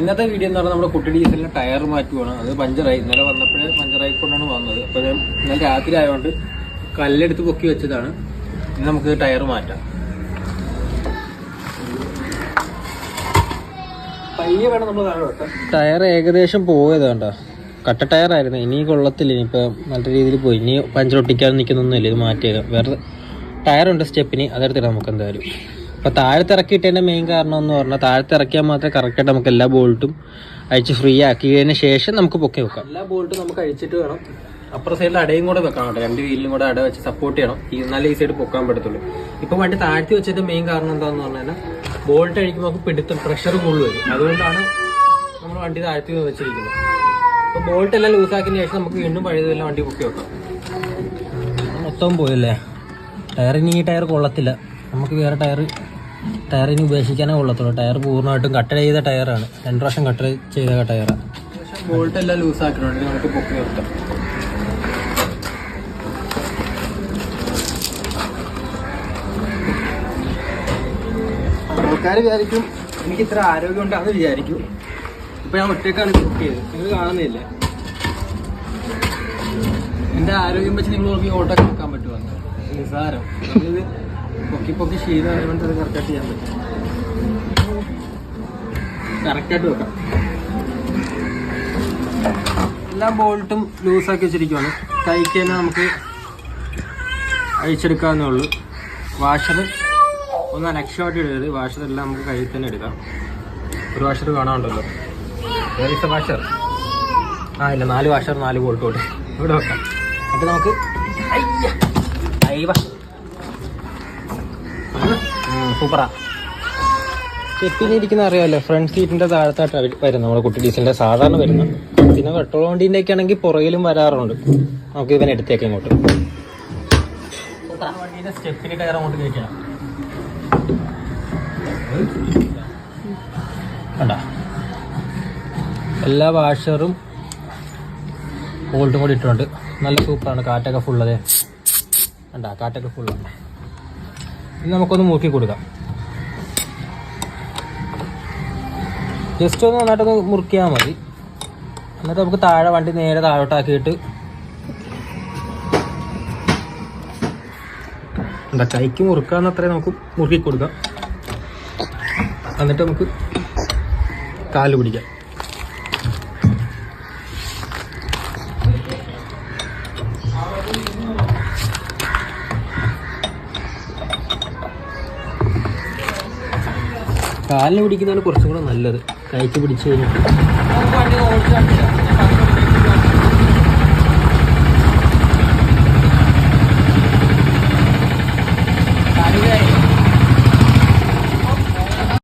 ഇന്നത്തെ വീഡിയോ എന്ന് പറഞ്ഞാൽ നമ്മുടെ കുട്ടി ഡീസലിന്റെ ടയർ മാറ്റുവാണ്. അത് പഞ്ചറായി. ഇന്നലെ വന്നപ്പോഴേ പഞ്ചറായി കൊണ്ടാണ് വന്നത്. അപ്പോൾ ഞാൻ ഇന്നലെ രാത്രി ആയതുകൊണ്ട് കല്ലെടുത്ത് പൊക്കി വെച്ചതാണ്. ഇനി നമുക്ക് ടയർ മാറ്റാം. പയ്യെ വേണം നമ്മൾ താഴെ വെക്കാം ടയർ ഏകദേശം പോയത് കണ്ടോ കട്ട ടയർ ആയിരുന്നു. ഇനി കൊള്ളത്തില്ല. ഇനിയിപ്പോൾ നല്ല രീതിയിൽ പോയി. ഇനി പഞ്ചർ ഒട്ടിക്കാൻ നിൽക്കുന്നൊന്നുമില്ല ഇത് മാറ്റിയത് വേറെ ടയറുണ്ട് സ്റ്റെപ്പിന്. അതെടുത്തിട്ട് നമുക്ക് എന്തായാലും. അപ്പോൾ താഴത്ത് ഇറക്കിയിട്ടതിന്റെ മെയിൻ കാരണം എന്ന് പറഞ്ഞാൽ താഴത്ത് ഇറക്കിയാൽ മാത്രമേ കറക്റ്റായിട്ട് നമുക്ക് എല്ലാ ബോൾട്ടും അഴിച്ച് ഫ്രീ ആക്കിയതിന് ശേഷം നമുക്ക് പൊക്കി വെക്കാം. എല്ലാ ബോൾട്ടും നമുക്ക് അഴിച്ചിട്ട് വേണം. അപ്പുറ സൈഡിൽ അടയും കൂടെ വെക്കണം കേട്ടോ. രണ്ട് വീലിലും കൂടെ അട വെച്ച് സപ്പോർട്ട് ചെയ്യണം. ഈ നല്ല ഈ സൈഡ് പൊക്കാൻ പറ്റത്തുള്ളൂ. ഇപ്പോൾ വണ്ടി താഴ്ത്തി വെച്ചതിന്റെ മെയിൻ കാരണം എന്താണെന്ന് പറഞ്ഞാൽ ബോൾട്ട് അഴിക്കുമ്പോൾ നമുക്ക് പിടുത്തം പ്രഷർ കൂടുതൽ വരും. അതുകൊണ്ടാണ് നമ്മൾ വണ്ടി താഴ്ത്തി വെച്ചിരിക്കുന്നത്. അപ്പോൾ ബോൾട്ട് എല്ലാം ലൂസാക്കിയതിന് ശേഷം നമുക്ക് വീണ്ടും പഴയതെല്ലാം വണ്ടി പൊക്കി വെക്കാം. മൊത്തം പോയല്ലേ ടയർ ഈ ടയർ കൊള്ളത്തില്ല. നമുക്ക് വേറെ ടയർ ടയറിന് ഉപേക്ഷിക്കാനേ കൊള്ളത്തുള്ളൂ ടയർ പൂർണമായിട്ടും കട്ട് ചെയ്ത ടയറാണ്. രണ്ട് പ്രാവശ്യം കട്ട് ചെയ്ത ടയറാണ് ബോൾട്ട് എല്ലാം ലൂസാക്കിയിട്ടുണ്ട് നമുക്ക് പൊക്കി നിർത്താം. ആൾക്കാർ വിചാരിക്കും എനിക്ക് ഇത്ര ആരോഗ്യം ഉണ്ടാന്ന് വിചാരിക്കും. ഇപ്പൊ ഞാൻ ഒറ്റക്കാണ് കുക്ക് ചെയ്തത്. നിങ്ങൾ കാണുന്നില്ല? എന്റെ ആരോഗ്യം വെച്ച് നിങ്ങൾ നോക്കി ഓട്ടോ നോക്കാൻ പറ്റുമോ? നിസ്സാരം. നമ്മളിത് പൊക്കി പൊക്കി ശീലമായതുകൊണ്ട് അത് കറക്റ്റായിട്ട് ചെയ്യാൻ പറ്റും. കറക്റ്റായിട്ട് വെക്കാം. എല്ലാ ബോൾട്ടും ലൂസാക്കി വെച്ചിരിക്കുവാണ്. കൈക്ക് തന്നെ നമുക്ക് അഴിച്ചെടുക്കാവുന്നേ ഉള്ളൂ. വാഷർ ഒന്ന് അലക്ഷ്യമായിട്ട് ഇടരുത്. വാഷർ എല്ലാം നമുക്ക് കയ്യിൽ തന്നെ എടുക്കാം. ഒരു വാഷർ കാണാനുണ്ടല്ലോ. വാഷർ ആ ഇല്ല നാല് വാഷർ നാല് ബോൾട്ട് കൊണ്ട് ഇവിടെ വെക്കാം. എന്നിട്ട് നമുക്ക് അയ്യ. അയ്യവ. സൂപ്പറാ. ചെപ്പിനിരിക്കുന്ന അറിയാമല്ലോ ഫ്രണ്ട് സീറ്റിന്റെ താഴത്തായിട്ട് വരുന്നത് നമ്മുടെ കുട്ടി ഡീസലിന്റെ സാധാരണ വരുന്നത്. പിന്നെ പെട്രോൾ വണ്ടീന്റെ ഒക്കെ ആണെങ്കിൽ പുറകിലും വരാറുണ്ട്. നമുക്ക് ഇവനെ എടുത്തേക്ക് ഇങ്ങോട്ട്. എല്ലാ വാഷറും ബോൾട്ടും കൂടി ഇട്ടുണ്ട് നല്ല സൂപ്പറാണ് കാറ്റൊക്കെ ഫുള്ളതേ കണ്ട? കാറ്റൊക്കെ ഫുള്ളാണ് നമുക്കൊന്ന് മുറുക്കി കൊടുക്കാം. ജസ്റ്റ് ഒന്ന് നന്നായിട്ടൊന്ന് മുറുക്കിയാൽ മതി. എന്നിട്ട് നമുക്ക് താഴെ വണ്ടി നേരെ താഴോട്ടാക്കിയിട്ട് എന്താ കൈക്ക് മുറുക്കാന്ന് അത്രയും നമുക്ക് മുറുക്കി കൊടുക്കാം. എന്നിട്ട് നമുക്ക് കാൽ പിടിക്കാം. കാലിന് പിടിക്കുന്നതാണ് കുറച്ചും കൂടെ നല്ലത് കഴിച്ചു പിടിച്ചു കഴിഞ്ഞിട്ട്